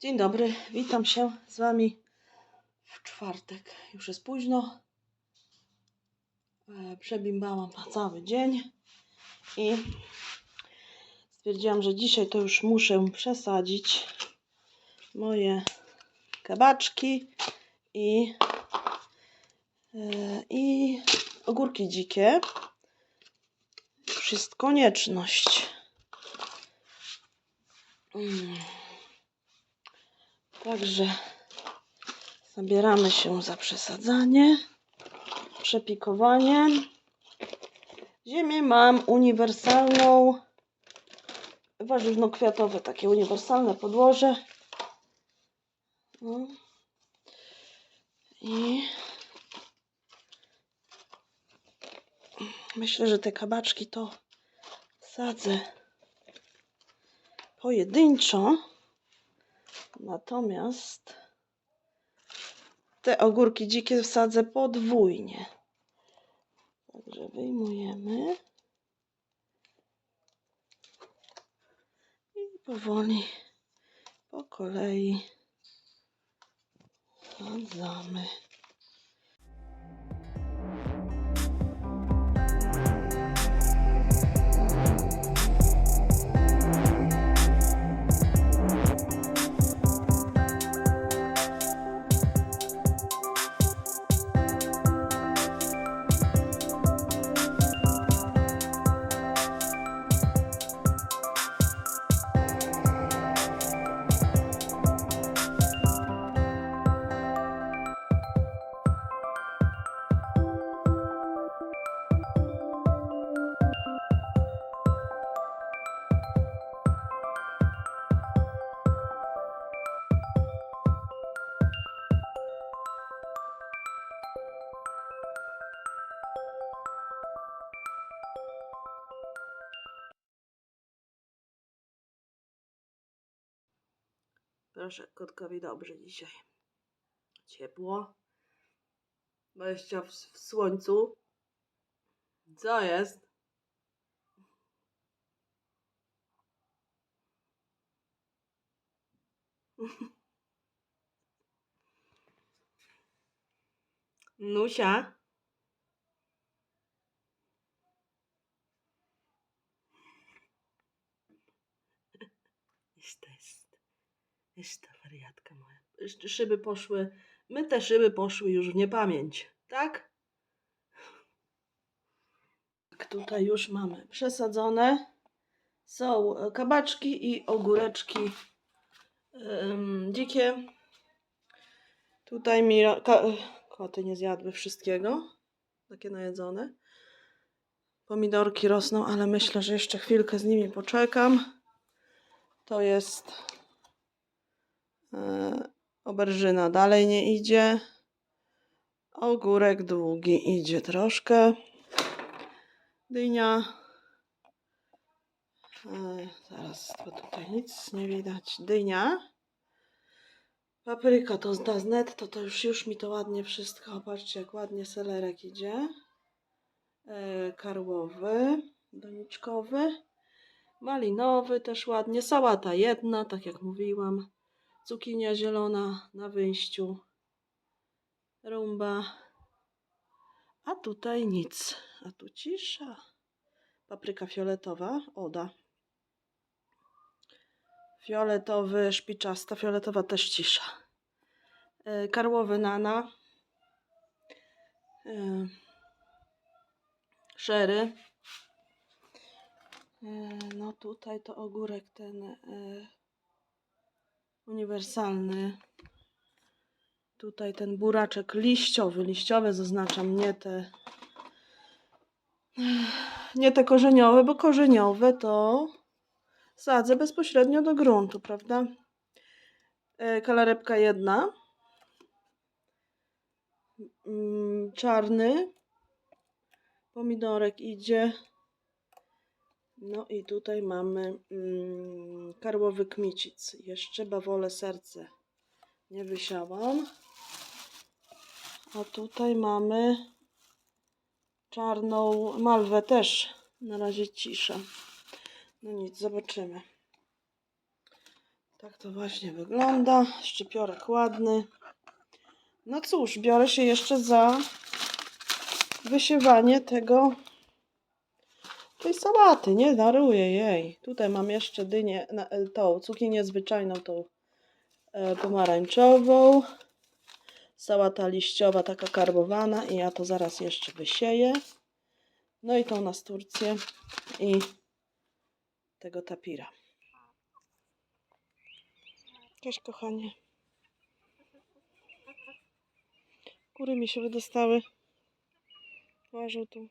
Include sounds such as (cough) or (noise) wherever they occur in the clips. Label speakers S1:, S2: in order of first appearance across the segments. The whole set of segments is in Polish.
S1: Dzień dobry, witam się z Wami w czwartek. Już jest późno. E, Przebimbałam na cały dzień i stwierdziłam, że dzisiaj to już muszę przesadzić moje kabaczki i, e, i ogórki dzikie. Już jest konieczność. Mm. Także zabieramy się za przesadzanie, przepikowanie. Ziemię mam uniwersalną, warzywno-kwiatowe, takie uniwersalne podłoże. No. I myślę, że te kabaczki to sadzę pojedynczo. Natomiast te ogórki dzikie wsadzę podwójnie. Także wyjmujemy. I powoli po kolei wsadzamy. Proszę, kotkowi dobrze dzisiaj. Ciepło. Weźcie w, w słońcu. Co jest? (laughs) Nusia. Iż to jest. Iż ta wariatka moja. Szyby poszły. My te szyby poszły już w niepamięć, tak? Tak, tutaj już mamy przesadzone. Są e, kabaczki i ogóreczki em, dzikie. Tutaj mi koty nie zjadły wszystkiego. Takie najedzone. Pomidorki rosną, ale myślę, że jeszcze chwilkę z nimi poczekam. To jest oberżyna. Dalej nie idzie. Ogórek długi idzie troszkę. Dynia. E, zaraz, bo tutaj nic nie widać. Dynia. Papryka to z netto, to już, już mi to ładnie wszystko. Patrzcie, jak ładnie selerek idzie. E, karłowy, doniczkowy. Malinowy też ładnie. Sałata jedna, tak jak mówiłam. Cukinia zielona na wyjściu. Rumba. A tutaj nic. A tu cisza. Papryka fioletowa. Oda. Fioletowy, szpiczasta. Fioletowa też cisza. E, Karłowy nana. E, Szery. E, No tutaj to ogórek ten uniwersalny. Tutaj ten buraczek liściowy, liściowe zaznaczam, nie te nie te korzeniowe, bo korzeniowe to sadzę bezpośrednio do gruntu, prawda? E, Kalarepka jedna. Mm, Czarny. Pomidorek idzie. No i tutaj mamy mm, karłowy kmicic. Jeszcze bawole serce nie wysiałam. A tutaj mamy czarną malwę też. Na razie cisza. No nic, zobaczymy. Tak to właśnie wygląda. Szczypiorek ładny. No cóż, biorę się jeszcze za wysiewanie tego tej sałaty, nie daruję jej. Tutaj mam jeszcze dynię, e, tą cukinię zwyczajną, tą e, pomarańczową. Sałata liściowa, taka karbowana i ja to zaraz jeszcze wysieję. No i tą nasturcję i tego tapira. Cześć kochanie. Kury mi się wydostały. Łażą tu.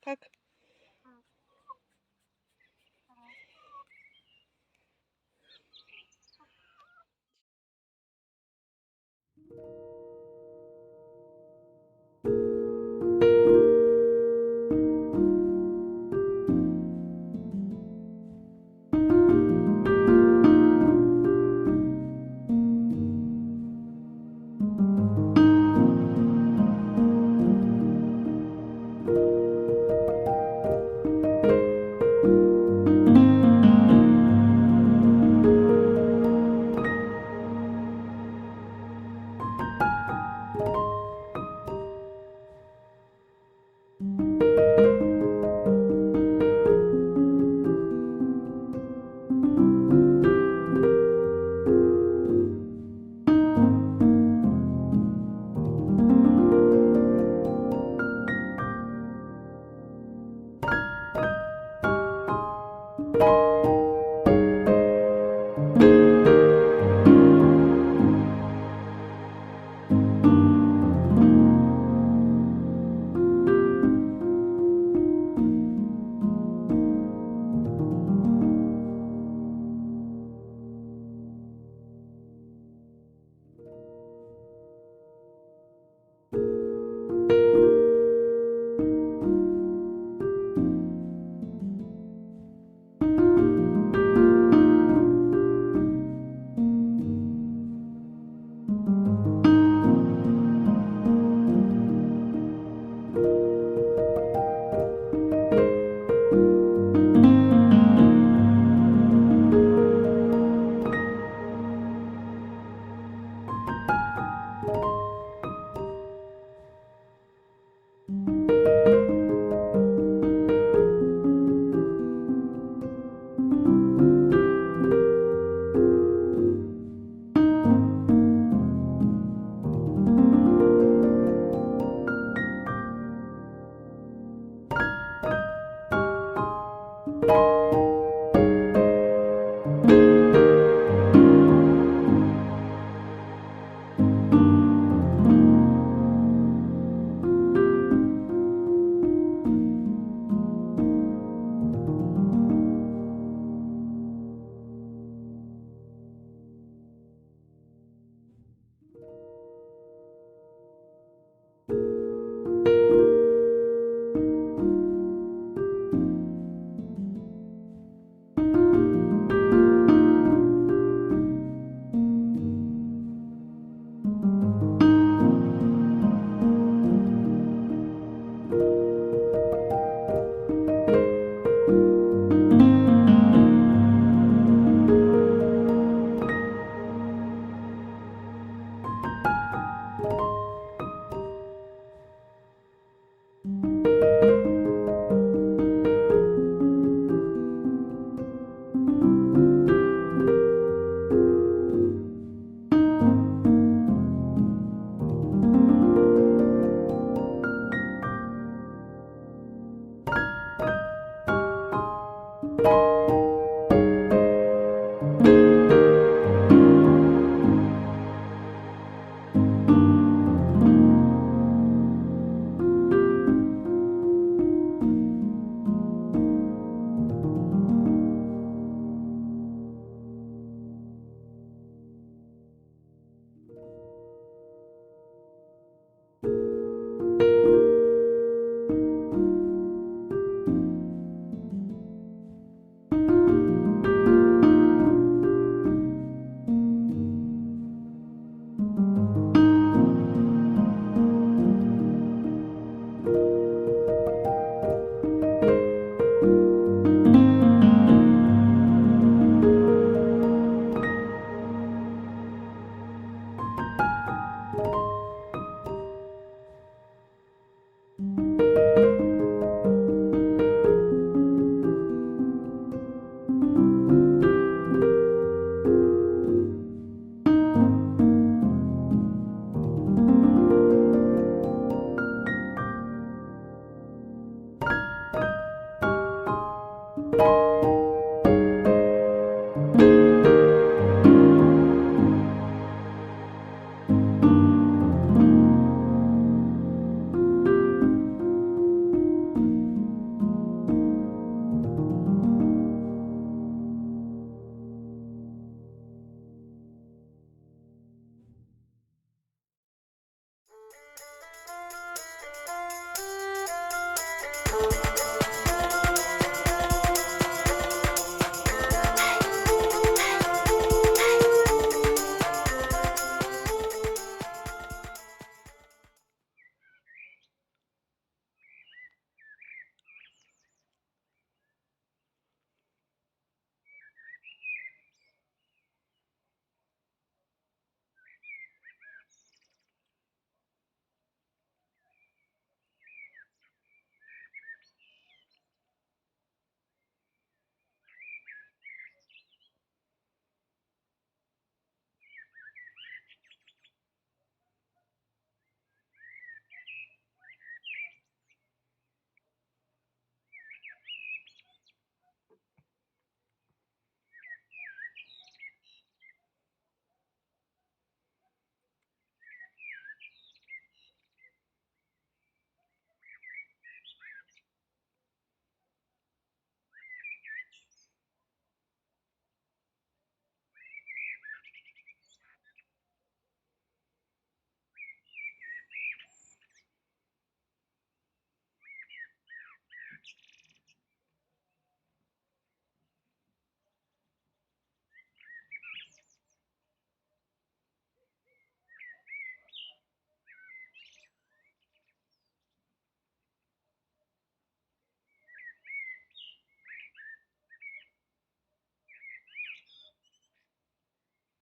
S1: Tak?